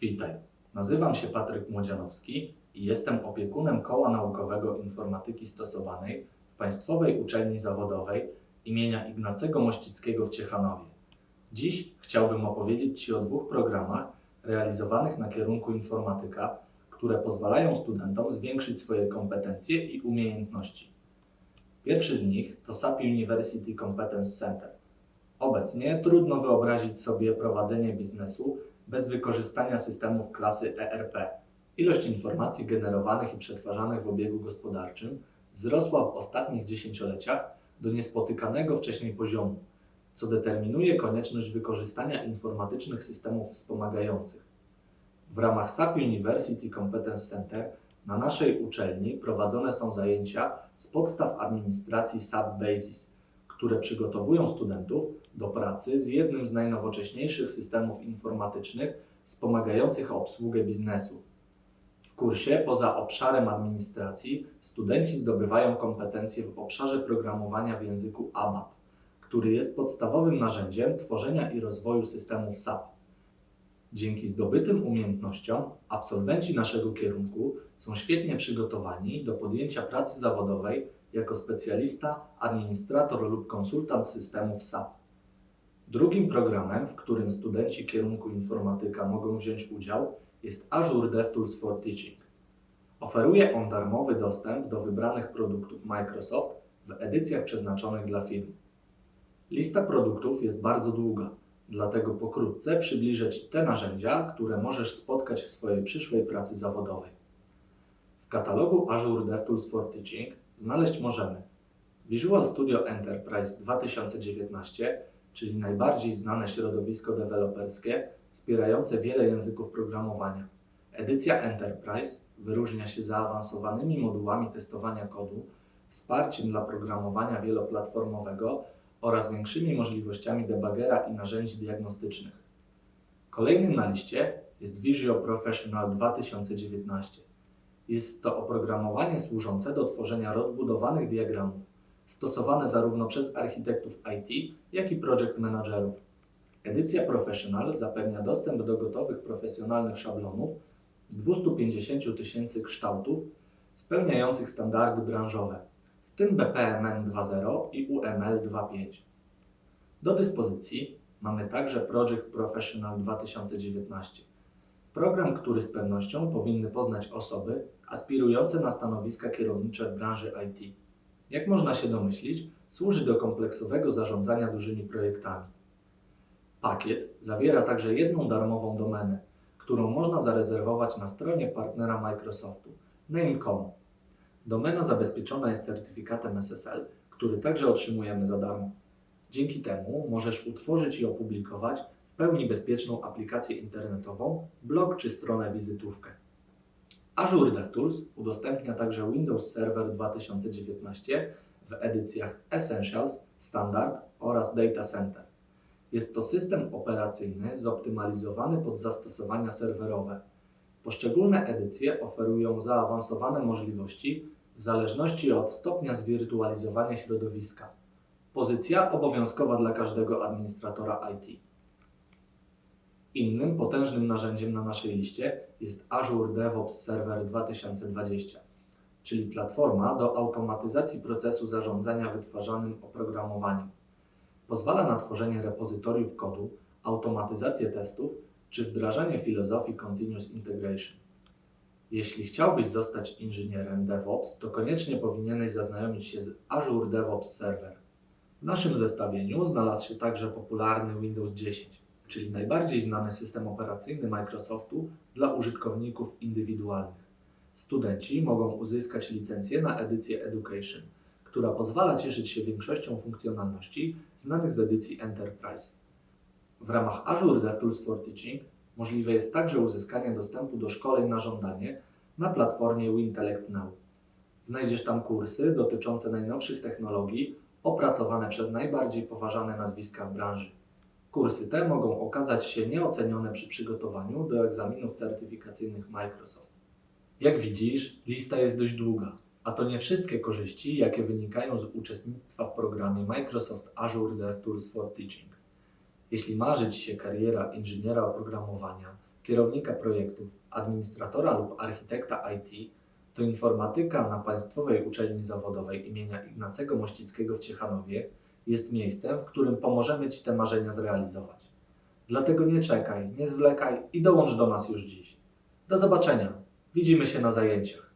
Witaj, nazywam się Patryk Młodzianowski i jestem opiekunem Koła Naukowego Informatyki Stosowanej w Państwowej Uczelni Zawodowej imienia Ignacego Mościckiego w Ciechanowie. Dziś chciałbym opowiedzieć Ci o dwóch programach realizowanych na kierunku informatyka, które pozwalają studentom zwiększyć swoje kompetencje i umiejętności. Pierwszy z nich to SAP University Competence Center. Obecnie trudno wyobrazić sobie prowadzenie biznesu bez wykorzystania systemów klasy ERP. Ilość informacji generowanych i przetwarzanych w obiegu gospodarczym wzrosła w ostatnich dziesięcioleciach do niespotykanego wcześniej poziomu, co determinuje konieczność wykorzystania informatycznych systemów wspomagających. W ramach SAP University Competence Center na naszej uczelni prowadzone są zajęcia z podstaw administracji SAP Basis, które przygotowują studentów do pracy z jednym z najnowocześniejszych systemów informatycznych wspomagających obsługę biznesu. W kursie poza obszarem administracji studenci zdobywają kompetencje w obszarze programowania w języku ABAP, który jest podstawowym narzędziem tworzenia i rozwoju systemów SAP. Dzięki zdobytym umiejętnościom absolwenci naszego kierunku są świetnie przygotowani do podjęcia pracy zawodowej jako specjalista, administrator lub konsultant systemów SAP. Drugim programem, w którym studenci kierunku informatyka mogą wziąć udział, jest Azure DevTools for Teaching. Oferuje on darmowy dostęp do wybranych produktów Microsoft w edycjach przeznaczonych dla firm. Lista produktów jest bardzo długa, dlatego pokrótce przybliżę Ci te narzędzia, które możesz spotkać w swojej przyszłej pracy zawodowej. W katalogu Azure DevTools for Teaching znaleźć możemy Visual Studio Enterprise 2019, czyli najbardziej znane środowisko deweloperskie wspierające wiele języków programowania. Edycja Enterprise wyróżnia się zaawansowanymi modułami testowania kodu, wsparciem dla programowania wieloplatformowego oraz większymi możliwościami debugera i narzędzi diagnostycznych. Kolejnym na liście jest Visual Professional 2019. Jest to oprogramowanie służące do tworzenia rozbudowanych diagramów, stosowane zarówno przez architektów IT, jak i project managerów. Edycja Professional zapewnia dostęp do gotowych profesjonalnych szablonów z 250 000 tysięcy kształtów spełniających standardy branżowe, tym BPMN 2.0 i UML 2.5. Do dyspozycji mamy także Project Professional 2019. Program, który z pewnością powinny poznać osoby aspirujące na stanowiska kierownicze w branży IT. Jak można się domyślić, służy do kompleksowego zarządzania dużymi projektami. Pakiet zawiera także jedną darmową domenę, którą można zarezerwować na stronie partnera Microsoftu name.com. Domena zabezpieczona jest certyfikatem SSL, który także otrzymujemy za darmo. Dzięki temu możesz utworzyć i opublikować w pełni bezpieczną aplikację internetową, blog czy stronę wizytówkę. Azure DevTools udostępnia także Windows Server 2019 w edycjach Essentials, Standard oraz Data Center. Jest to system operacyjny zoptymalizowany pod zastosowania serwerowe. Poszczególne edycje oferują zaawansowane możliwości w zależności od stopnia zwirtualizowania środowiska. Pozycja obowiązkowa dla każdego administratora IT. Innym potężnym narzędziem na naszej liście jest Azure DevOps Server 2020, czyli platforma do automatyzacji procesu zarządzania wytwarzanym oprogramowaniem. Pozwala na tworzenie repozytoriów kodu, automatyzację testów czy wdrażanie filozofii Continuous Integration. Jeśli chciałbyś zostać inżynierem DevOps, to koniecznie powinieneś zaznajomić się z Azure DevOps Server. W naszym zestawieniu znalazł się także popularny Windows 10, czyli najbardziej znany system operacyjny Microsoftu dla użytkowników indywidualnych. Studenci mogą uzyskać licencję na edycję Education, która pozwala cieszyć się większością funkcjonalności znanych z edycji Enterprise. W ramach Azure DevTools for Teaching możliwe jest także uzyskanie dostępu do szkoleń na żądanie na platformie Wintelect Now. Znajdziesz tam kursy dotyczące najnowszych technologii opracowane przez najbardziej poważane nazwiska w branży. Kursy te mogą okazać się nieocenione przy przygotowaniu do egzaminów certyfikacyjnych Microsoft. Jak widzisz, lista jest dość długa, a to nie wszystkie korzyści, jakie wynikają z uczestnictwa w programie Microsoft Azure DevTools for Teaching. Jeśli marzy Ci się kariera inżyniera oprogramowania kierownika projektów, administratora lub architekta IT, to informatyka na Państwowej Uczelni Zawodowej imienia Ignacego Mościckiego w Ciechanowie jest miejscem, w którym pomożemy Ci te marzenia zrealizować. Dlatego nie czekaj, nie zwlekaj i dołącz do nas już dziś. Do zobaczenia. Widzimy się na zajęciach.